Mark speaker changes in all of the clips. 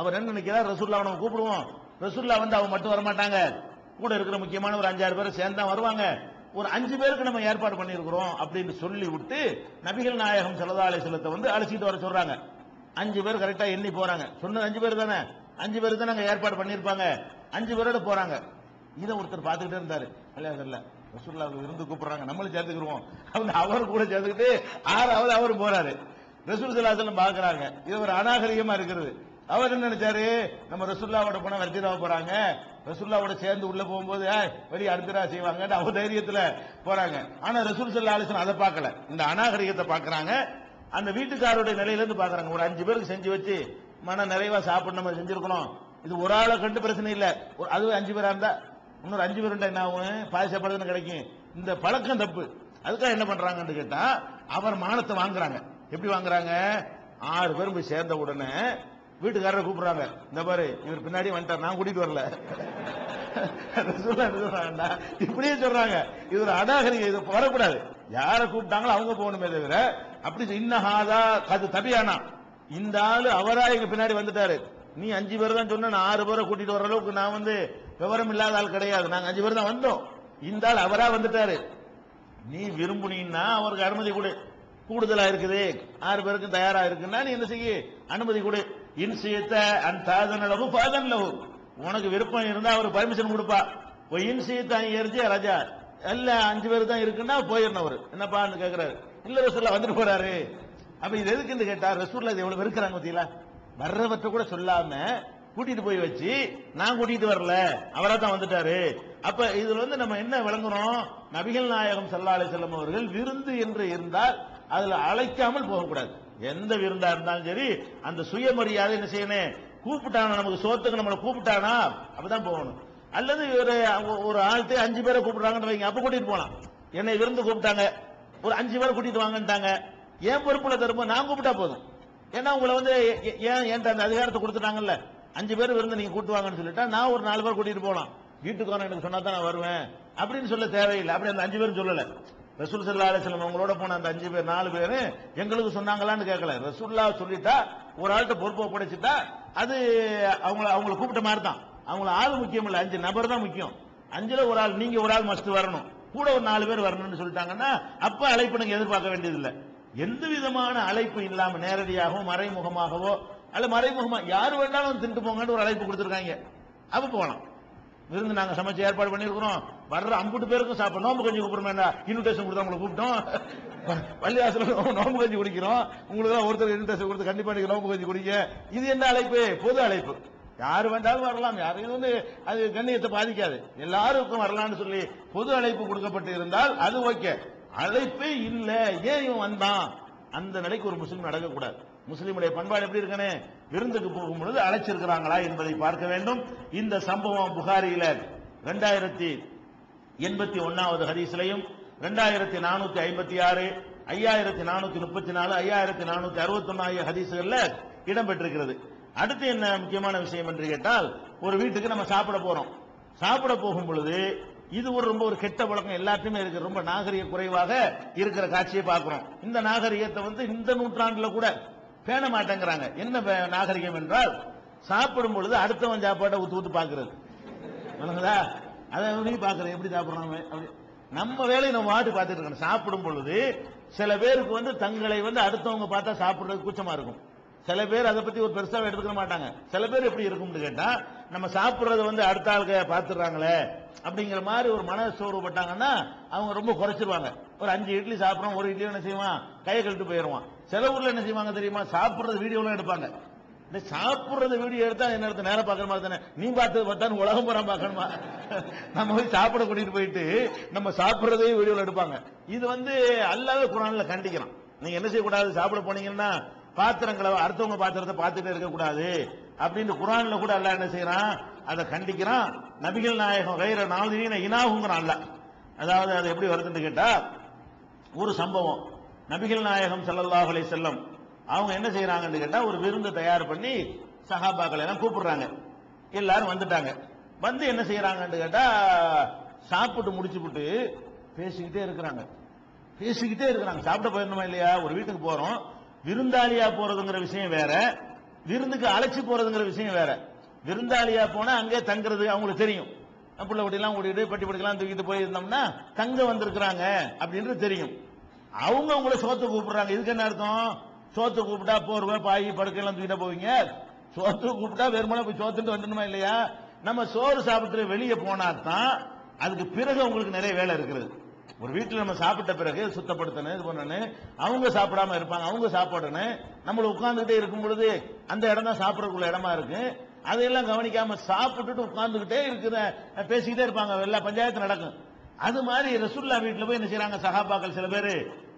Speaker 1: அவர் என்ன நினைக்கிறார் ரசூல்லா நம்ம கூப்பிடுவோம். ரசூல்லா வந்து அவன் மட்டும் வரமாட்டாங்க. கூட இருக்கிற முக்கியமான ஒரு அஞ்சாறு பேர் சேர்ந்து தான் வருவாங்க. ஒரு அஞ்சு பேருக்கு நம்ம ஏற்பாடு பண்ணியிருக்கிறோம் அப்படின்னு சொல்லி விட்டு நபிகள் நாயகம் சல்லா அலிஸ்லத்தை வந்து அழைச்சிட்டு வர சொல்றாங்க. அஞ்சு பேர் கரெக்டா எண்ணி போறாங்க. சொன்னது அஞ்சு பேர் தானே? அஞ்சு பேர் தான் நாங்க ஏற்பாடு பண்ணியிருப்பாங்க. அஞ்சு பேரோட போறாங்க. இதை ஒருத்தர் பார்த்துக்கிட்டே இருந்தாரு. இல்ல ரசூல்லா இருந்து கூப்பிடுறாங்க. நம்மளும் சேர்த்துக்கிடுவோம் அவங்க அவர் கூட சேர்த்துக்கிட்டு ஆறாவது அவர் போறாரு. ரசூல் சலாசலம் பார்க்குறாங்க. இது ஒரு அநாகரிகமா இருக்கிறது. அவர் என்ன நினைச்சாரு? நம்ம ரசுல்லாவோட போனா வர்த்திராவ போறாங்க. ரசுல்லாவோட சேர்ந்து உள்ள போகும்போது வெளியே அடுத்தரா செய்வாங்கன்னு அவர் தைரியத்துல போறாங்க. ஆனா ரசூல் சல்லா அலிஸ்லாம் அதை பார்க்கல. இந்த அநாகரிகத்தை பாக்குறாங்க அந்த வீட்டுக்காரருடைய நிலையிலேருந்து பாக்குறாங்க ஒரு அஞ்சு பேருக்கு செஞ்சு வச்சு மன நிறைவா சாப்பிட நம்ம செஞ்சிருக்கணும். இது ஒரு ஆளை கண்டு பிரச்சனை இல்ல. ஒரு- அஞ்சு பேரா இருந்தா இன்னொரு அஞ்சு பேர் என்ன ஆகும்? பாதி கிடைக்கும். இந்த பழக்கம் தப்பு. அதுக்காக என்ன பண்றாங்கன்னு கேட்டா அவர் மானத்தை வாங்குறாங்க. எப்படி வாங்குறாங்க? ஆறு பேரும் போய் சேர்ந்த உடனே வீட்டுக்காரரை கூப்பிடுறாங்க. இந்த பாரு இவர் பின்னாடி வந்துட்டார் நான் கூட்டிட்டு வரல. ரசூலுல்லாஹ் இப்படியே சொல்றாங்க. இது ஒரு அடாகரிங்க இது வரக்கூடாது. யாரை கூப்பிட்டாங்களோ அவங்க போகணுமே தவிர அப்படி இன்னஹாதா அது தபியானா. இந்த ஆளு அவரா எங்க பின்னாடி வந்துட்டாரு. நீ அஞ்சு பேர் தான் சொன்ன நான் ஆறு பேரை கூட்டிட்டு வர அளவுக்கு நான் வந்து விவரம் இல்லாத ஆள் கிடையாது. நாங்க அஞ்சு பேர் தான் வந்தோம். இந்த ஆள் அவரா வந்துட்டாரு. நீ விரும்புனீன்னா அவருக்கு அனுமதி கொடு. கூடுதலா இருக்குது. ஆறு பேருக்கும் தயாரா இருக்குன்னா நீ என்ன செய்ய? அனுமதி கொடு. இன்சியத்த அன் தாதன் அளவு பாதன் லவு உனக்கு விருப்பம் இருந்தா அவர் பர்மிஷன் கொடுப்பா. போய் இன்சியத்த எரிஞ்சு ராஜா. எல்லாம் அஞ்சு பேர் தான் இருக்குன்னா போயிடணும் அவர். என்னப்பான்னு கேட்குறாரு இல்ல ரசூல்லா வந்துட்டு போறாரு. அப்ப இது எதுக்குன்னு கேட்டா ரசூல்லா இது எவ்வளவு வெறுக்கிறாங்க பாத்தீங்களா வர்றவற்ற கூட சொல்லாம கூட்டிட்டு போய் வச்சு நான் கூட்டிட்டு வரல. அவரா தான் வந்துட்டாரு. அப்ப இதுல வந்து நம்ம என்ன விளங்குறோம்? நபிகள் நாயகம் சல்லா அலி செல்லம் அவர்கள் விருந்து என்று இருந்தால் அதுல அழைக்காமல் போகக்கூடாது. எந்த விருந்தா இருந்தாலும் சரி அந்த சுயமரியாதை என்ன செய்யணும்? கூப்பிட்டானா? நமக்கு சோத்துக்கு நம்மளை கூப்பிட்டானா? அப்பதான் போகணும். அல்லது ஒரு ஒரு ஆழ்த்து அஞ்சு பேரை கூப்பிடுறாங்கன்னு வைங்க அப்ப கூட்டிட்டு போலாம். என்னை விருந்து கூப்பிட்டாங்க. ஒரு அஞ்சு பேரை கூட்டிட்டு வாங்கன்ட்டாங்க. ஏன் பொறுப்புல தரும்போது நான் கூப்பிட்டா போதும். ஏன்னா உங்களை வந்து ஏன் என்கிட்ட அந்த அதிகாரத்தை கொடுத்துட்டாங்கல்ல? அஞ்சு பேர் விருந்து நீங்க கூட்டு வாங்கன்னு சொல்லிட்டா நான் ஒரு நாலு பேர் கூட்டிட்டு போலாம். வீட்டுக்காரன் எனக்கு சொன்னா தான் நான் வருவேன். அப்படின்னு சொல்ல தேவையில்லை. அப்படி அந்த அஞ்சு பேரும் சொல்லலை. ரசூல் சல்லா அலிஸ்லாம் அவங்களோட போன அந்த அஞ்சு பேர் நாலு பேர் எங்களுக்கு சொன்னாங்களான்னு கேட்கல ரசூல்லா சொல்லிட்டா ஒரு ஆள்கிட்ட பொறுப்பை படைச்சிட்டா அது அவங்கள அவங்கள கூப்பிட்ட மாதிரி தான் அவங்கள ஆள் முக்கியம் இல்லை அஞ்சு நபர் தான் முக்கியம். அஞ்சுல ஒரு ஆள் நீங்க ஒரு ஆள் மஸ்ட் வரணும். கூட ஒரு நாலு பேர் வரணும்னு சொல்லிட்டாங்கன்னா அப்ப அழைப்பு நாங்கள் எதிர்பார்க்க வேண்டியதில்லை. எந்த விதமான அழைப்பு இல்லாம நேரடியாகவோ மறைமுகமாகவோ அல்ல மறைமுகமா யார் வேணாலும் வந்து தின்ட்டு போங்கன்னு ஒரு அழைப்பு கொடுத்துருக்காங்க. அப்ப போகலாம் விருந்து நாங்கள் சமைச்சு ஏற்பாடு பண்ணியிருக்கிறோம். வர்ற அம்புட்டு பேருக்கும் சாப்பிட நோம்பு கஞ்சி கூப்பிடுறோம் இன்விடேஷன் கொடுத்தா உங்களை கூப்பிட்டோம். பள்ளிவாசல நோம்பு கஞ்சி குடிக்கிறோம். உங்களுக்கு தான் ஒருத்தர் இன்விடேஷன் கொடுத்து கண்டிப்பா நீங்க நோம்பு கஞ்சி குடிங்க. இது என்ன அழைப்பு? பொது அழைப்பு. யார் வேண்டாலும் வரலாம். யார் இது வந்து அது கண்ணியத்தை பாதிக்காது. எல்லாருக்கும் வரலாம்னு சொல்லி பொது அழைப்பு கொடுக்கப்பட்டு இருந்தால் அது ஓகே. அழைப்பே இல்ல. ஏன் இவன் வந்தான்? அந்த நிலைக்கு ஒரு முஸ்லீம் நடக்கக்கூடாது. முஸ்லீமுடைய பண்பாடு எப்படி இருக்கனே? விருந்துக்கு போகும் பொழுது அழைச்சிருக்கிறாங்களா என்பதை பார்க்க வேண்டும். இந்த சம்பவம் புகாரியில ரெண்டாயிரத்தி எண்பத்தி ஒன்னாவது ஹதீஸ்லையும் ரெண்டாயிரத்தி நானூத்தி ஐம்பத்தி ஆறு ஐயாயிரத்தி நானூத்தி முப்பத்தி நாலு ஐயாயிரத்தி நானூத்தி அறுபத்தி ஒன்னு ஆகிய இடம்பெற்றிருக்கிறது. அடுத்து என்ன முக்கியமான விஷயம் என்று கேட்டால் ஒரு வீட்டுக்கு நம்ம சாப்பிட போறோம். சாப்பிட போகும் பொழுது இது ஒரு ரொம்ப ஒரு கெட்ட பழக்கம் எல்லாத்தையுமே இருக்கு. ரொம்ப நாகரிக குறைவாக இருக்கிற காட்சியை பார்க்கிறோம். இந்த நாகரிகத்தை வந்து இந்த நூற்றாண்டுல கூட பேண மாட்டேங்கிறாங்க. என்ன நாகரிகம் என்றால் சாப்பிடும் பொழுது அடுத்தவன் சாப்பாட்டை ஊத்து ஊத்து பாக்குறது அதை நீ பாக்குற எப்படி சாப்பிட்றாங்க அப்படி. நம்ம வேலையை நம்ம வாட்டு பார்த்துட்டு இருக்கணும். சாப்பிடும் பொழுது சில பேருக்கு வந்து தங்களை வந்து அடுத்தவங்க பார்த்தா சாப்பிடுறது கூச்சமா இருக்கும். சில பேர் அதை பத்தி ஒரு பெருசாக எடுத்துக்க மாட்டாங்க. சில பேர் எப்படி இருக்கும்னு கேட்டால் நம்ம சாப்பிட்றத வந்து அடுத்த ஆளுக்கு பார்த்துடுறாங்களே அப்படிங்கிற மாதிரி ஒரு மன சோர்வுப்பட்டாங்கன்னா அவங்க ரொம்ப குறைச்சிருவாங்க. ஒரு அஞ்சு இட்லி சாப்பிடுறோம் ஒரு இட்லி என்ன செய்வான்? கையை கழிட்டு போயிடுவான். சில ஊரில் என்ன செய்வாங்க தெரியுமா? சாப்பிட்றது வீடியோலாம் எடுப்பாங்க. நீ சாப்பிடுறத வீடியோ எடுத்தா என்ன எடுத்து நேரம் பார்க்கற மாதிரி தானே. நீ பார்த்து பார்த்தான்னு உலகம் பூரா பார்க்கணுமா? நம்ம போய் சாப்பிட கூட்டிட்டு போயிட்டு நம்ம சாப்பிட்றதே வீடியோல எடுப்பாங்க. இது வந்து அல்லாத குரான்ல கண்டிக்கிறான் நீங்க என்ன செய்யக்கூடாது? சாப்பிட போனீங்கன்னா பாத்திரங்களை அடுத்தவங்க பாத்திரத்தை பார்த்துட்டே இருக்கக்கூடாது. அப்படின்னு குரான்ல கூட அல்லாஹ் என்ன செய்யறான்? அதை கண்டிக்கிறான். நபிகள் நாயகம் கைர நாளின இனாகுங்கிறான் அல்ல அதாவது அது எப்படி வருதுன்னு கேட்டா ஒரு சம்பவம். நபிகள் நாயகம் ஸல்லல்லாஹு அலைஹி செல்லம் அவங்க என்ன செய்யறாங்கன்னு கேட்டா ஒரு விருந்து தயார் பண்ணி சஹாபாக்கள் எல்லாம் கூப்பிடுறாங்க. எல்லாரும் வந்துட்டாங்க. வந்து என்ன செய்யறாங்கன்னு கேட்டா சாப்பிட்டு முடிச்சுப்புட்டு பேசிக்கிட்டே இருக்கிறாங்க. பேசிக்கிட்டே இருக்கிறாங்க. சாப்பிட போயிடணுமா இல்லையா? ஒரு வீட்டுக்கு போறோம். விருந்தாளியா போறதுங்கிற விஷயம் வேற. விருந்துக்கு அழைச்சி போறதுங்கிற விஷயம் வேற. விருந்தாளியா போனா அங்கே தங்குறது அவங்களுக்கு தெரியும். பிள்ளை குட்டிலாம் கூட்டிட்டு பட்டி படிக்கலாம் தூக்கிட்டு போயிருந்தோம்னா தங்க வந்திருக்கிறாங்க அப்படின்றது தெரியும். அவங்க உங்களை சோத்து கூப்பிடுறாங்க. இதுக்கு என்ன அர்த்தம்? சோத்து கூப்பிட்டா போர்வை பாய் படுக்கையெல்லாம் தூக்கிட்டு போவீங்க? சோத்து கூப்பிட்டா வெறுமனே போய் சோத்துட்டு வந்துடணுமா இல்லையா? நம்ம சோறு சாப்பிட்டு வெளியே போனா தான் அதுக்கு பிறகு உங்களுக்கு நிறைய வேலை இருக்கிறது ஒரு வீட்டில் நம்ம சாப்பிட்ட பிறகு சுத்தப்படுத்தணும் இது பண்ணணும். அவங்க சாப்பிடாம இருப்பாங்க அவங்க சாப்பிடணும். நம்மள உட்கார்ந்துகிட்டே இருக்கும் பொழுது அந்த இடம் தான் சாப்பிடறதுக்குள்ள இடமா இருக்கு. அதையெல்லாம் கவனிக்காம சாப்பிட்டுட்டு உட்கார்ந்துகிட்டே இருக்கிற பேசிக்கிட்டே இருப்பாங்க. எல்லா பஞ்சாயத்து நடக்கும். அது மாதிரி ரசுல்லா வீட்டில் போய் என்ன செய்யறாங்க சகாபாக்கள் சில பேர்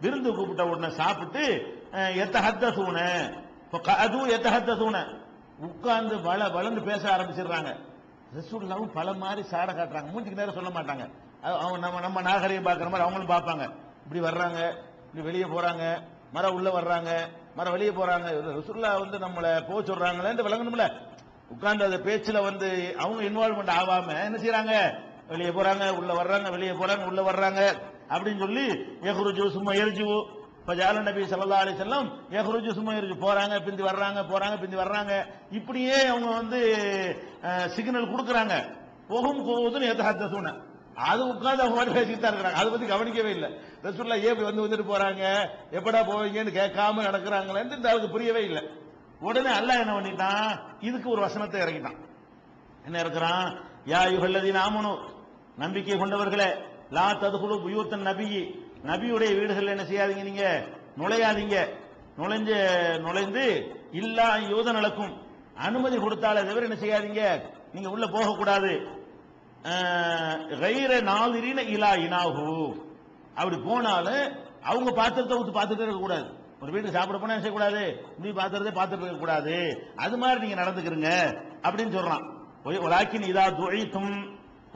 Speaker 1: விருந்து கூப்பிட்ட உடனே சாப்பிட்டு எத்த ஹத்த தூண அதுவும் உட்கார்ந்து வள வளர்ந்து பேச ஆரம்பிச்சிடுறாங்க. ரசூல்லாவும் பல மாதிரி சாட காட்டுறாங்க. மூஞ்சிக்கு நேரம் சொல்ல மாட்டாங்க. அவங்க நம்ம நம்ம நாகரிகம் பார்க்குற மாதிரி அவங்களும் பார்ப்பாங்க. இப்படி வர்றாங்க இப்படி வெளியே போகிறாங்க மரம் உள்ளே வர்றாங்க மரம் வெளியே போகிறாங்க ரசூல்லா வந்து நம்மளை போக சொல்கிறாங்களேன்ட்டு விளங்கணும்ல. உட்கார்ந்து அந்த பேச்சில் வந்து அவங்க இன்வால்வ்மெண்ட் ஆகாம என்ன செய்கிறாங்க வெளியே போகிறாங்க உள்ளே வர்றாங்க வெளியே போகிறாங்க உள்ளே வர்றாங்க அப்படின்னு சொல்லி எஹ்ருஜு சும்மா எரிஜுவோ ஜால நபி சல்லா அலி செல்லம் எஹ்ருஜு சும்மா போகிறாங்க போறாங்க பிந்தி வர்றாங்க போறாங்க பிந்தி வர்றாங்க. இப்படியே அவங்க வந்து சிக்னல் கொடுக்குறாங்க. போகும் போகுதுன்னு எதார்த்த சூன அது உட்காந்து அவங்க மாதிரி பேசிட்டு தான் இருக்கிறாங்க. அதை பத்தி கவனிக்கவே இல்லை. ரசூல்லா ஏன் இப்படி வந்து வந்துட்டு போறாங்க? எப்படா போவீங்கன்னு கேட்காம நடக்கிறாங்களேன்னு இந்த புரியவே இல்லை. உடனே அல்லாஹ் என்ன பண்ணிட்டான்? இதுக்கு ஒரு வசனத்தை இறக்கிட்டான். என்ன இருக்கிறான் யா யுகல்லதி நாமனு நம்பிக்கை கொண்டவர்களே லா ததுகுழு புயூத்தன் நபியி. நபியுடைய வீடுகள் என்ன செய்யாதீங்க நீங்க? நுழையாதீங்க. நுழைஞ்சு நுழைந்து இல்லா யூத நடக்கும். அனுமதி கொடுத்தாலே தவிர என்ன செய்யாதீங்க? நீங்க உள்ள போகக்கூடாது. கைர நாளிரின இலா இனாகு அப்படி போனாலும் அவங்க பாத்திரத்தை ஊத்து பார்த்துட்டு இருக்கக்கூடாது. ஒரு வீட்டுக்கு சாப்பிட போனா என்ன செய்யக்கூடாது? நீ பாத்திரத்தை பார்த்துட்டு இருக்க கூடாது அது மாதிரி நீங்க நடந்துக்கிறீங்க அப்படின்னு சொல்றான். ஒலாக்கின் இதா துழைத்தும்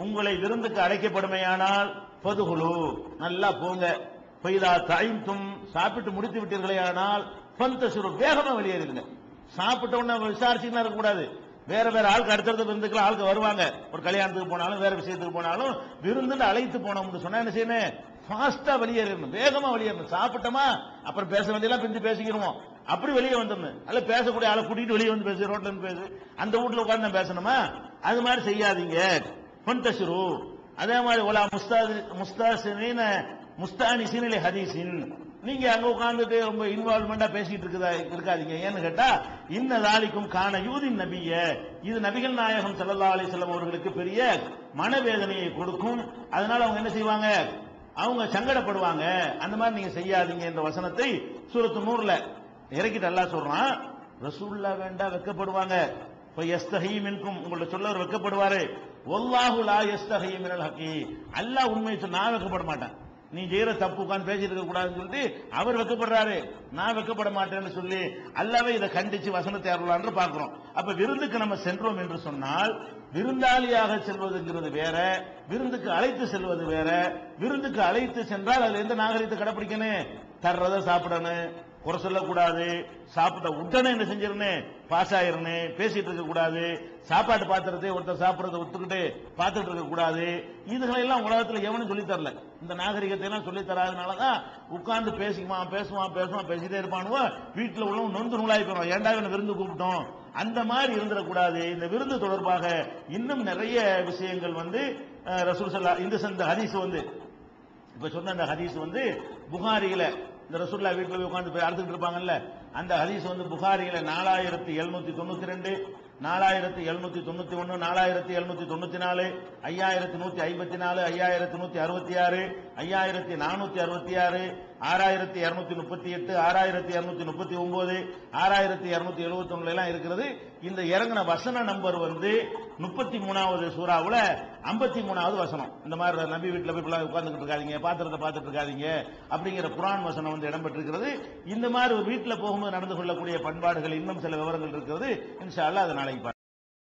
Speaker 1: உங்களை விருந்துக்கு அழைக்கப்படுமையானால் பொதுகுழு நல்லா போங்க. பொய்தா தாய்ந்தும் சாப்பிட்டு முடித்து விட்டீர்களே ஆனால் பந்தசுரு வேகமா வெளியேறிடுங்க. சாப்பிட்ட உடனே விசாரிச்சுக்கலாம் இருக்கக்கூடாது வேற வேற ஆளுக்கு அடுத்தடுத்த விருந்துக்கெல்லாம் ஆளுக்கு வருவாங்க. ஒரு கல்யாணத்துக்கு போனாலும் வேற விஷயத்துக்கு போனாலும் விருந்துன்னு அழைத்து போனோம்னு சொன்னா என்ன செய்யணும்? ஃபாஸ்டா வெளியேறணும். வேகமா வெளியேறணும். சாப்பிட்டோமா? அப்புறம் பேச வேண்டியெல்லாம் பிரிஞ்சு பேசிக்கிறோம் அப்படி வெளியே வந்துடணும். அல்ல பேசக்கூடிய ஆளை கூட்டிட்டு வெளியே வந்து பேசு ரோட்ல இருந்து பேசு. அந்த வீட்டுல உட்காந்து பேசணுமா? அது மாதிரி செய்யாதீங்க. பொன்தசிரு அதே மாதிரி ஒலா முஸ்தாது முஸ்தாசின முஸ்தானிசின் ஹதீசின் நீங்க அங்க உட்கார்ந்துட்டு ரொம்ப இன்வால்மெண்டா பேசிட்டு இருக்குதா இருக்காதீங்க. ஏன்னு கேட்டா இன்ன தாலிக்கும் காண யூதின் நபிய. இது நபிகள் நாயகம் சல்லா செல்லம் அவர்களுக்கு பெரிய மனவேதனையை கொடுக்கும். அதனால அவங்க என்ன செய்வாங்க? அவங்க சங்கடப்படுவாங்க. அந்த மாதிரி நீங்க செய்யாதீங்க என்ற வசனத்தை சூரத்து நூறுல இறக்கிட்டு எல்லாம் சொல்றான். ரசூல்லா வேண்டா வெக்கப்படுவாங்க. இப்ப மின்கும் உங்கள்ட்ட சொல்ல அவர் வெக்கப்படுவாரு. ஒல்லாஹு லா எஸ்தஹி மினல் ஹக்கி அல்லாஹ் உண்மையை சொன்ன நான் வெக்கப்பட மாட்டேன். நீ செய்யற தப்பு உட்காந்து பேசிட்டு கூடாதுன்னு சொல்லிட்டு அவர் வெக்கப்படுறாரு. நான் வெக்கப்பட மாட்டேன்னு சொல்லி அல்லாவே இதை கண்டிச்சு வசனத்தை அருளான்னு பாக்குறோம் அப்ப விருந்துக்கு நம்ம சென்றோம் என்று சொன்னால் விருந்தாளியாக செல்வதுங்கிறது வேற விருந்துக்கு அழைத்து செல்வது வேற விருந்துக்கு அழைத்து சென்றால் அதுல எந்த நாகரிகத்தை கடைபிடிக்கணும் தர்றதை சாப்பிடணும். குறை சொல்லக்கூடாது. சாப்பிட்ட உடனே என்ன செஞ்சிருனே பாஸ் ஆயிருனே பேசிட்டு இருக்க கூடாது சாப்பாட்டு பாத்திரத்தை ஒருத்தர் சாப்பிடறத ஒத்துக்கிட்டு பார்த்துட்டு இருக்க கூடாது இதுகளெல்லாம் உலகத்தில் எவனும் சொல்லி தரல இந்த நாகரிகத்தை எல்லாம் சொல்லி தராதனாலதான் உட்கார்ந்து பேசிக்குவான் பேசுவான் பேசுவான் பேசிட்டே இருப்பானுவோ? வீட்டில் உள்ளவன் நொந்து நூலாய் போயிடும் ஏன்டா இவனை விருந்து கூப்பிட்டோம்? அந்த மாதிரி இருந்துடக்கூடாது. இந்த விருந்து தொடர்பாக இன்னும் நிறைய விஷயங்கள் வந்து ரசூல் சல்லா இந்த சந்த ஹதீஸ் வந்து இப்போ சொன்ன அந்த ஹதீஸ் வந்து புகாரியில் இந்த ரசூல்லா வீட்டில் போய் உட்காந்து போய் அறுத்துக்கிட்டு இருப்பாங்கல்ல அந்த ஹதீஸ் வந்து புகாரியில் நாலாயிரத்தி எழுநூத்தி தொண்ணூத்தி ரெண்டு நாலாயிரத்தி எழுநூத்தி தொண்ணூத்தி ஒன்று நாலாயிரத்தி எழுநூத்தி தொண்ணூத்தி நாலு ஐயாயிரத்தி நூத்தி ஐம்பத்தி நாலு ஐயாயிரத்தி நூத்தி அறுபத்தி ஆறு ஐயாயிரத்தி நானூத்தி அறுபத்தி ஆறு ஆறாயிரத்தி இருநூத்தி முப்பத்தி எட்டு ஆறாயிரத்தி இருநூத்தி முப்பத்தி ஒன்பது ஆறாயிரத்தி இருநூத்தி எழுபத்தி ஒண்ணுல எல்லாம் இருக்கிறது. இந்த இறங்கின வசன நம்பர் வந்து முப்பத்தி மூணாவது சூறாவில் ஐம்பத்தி மூணாவது வசனம். இந்த மாதிரி நம்பி வீட்டில் போய் பிள்ளை உட்கார்ந்துட்டு இருக்காதிங்க பாத்திரத்தை பார்த்துட்டு இருக்காதிங்க அப்படிங்கிற குரான் வசனம் வந்து இடம்பெற்றிருக்கிறது. இந்த மாதிரி ஒரு போகும்போது நடந்து கொள்ளக்கூடிய பண்பாடுகள் இன்னும் சில விவரங்கள் இருக்கிறது. இன்ஷா அல்லாஹ் அதை நாளைக்கு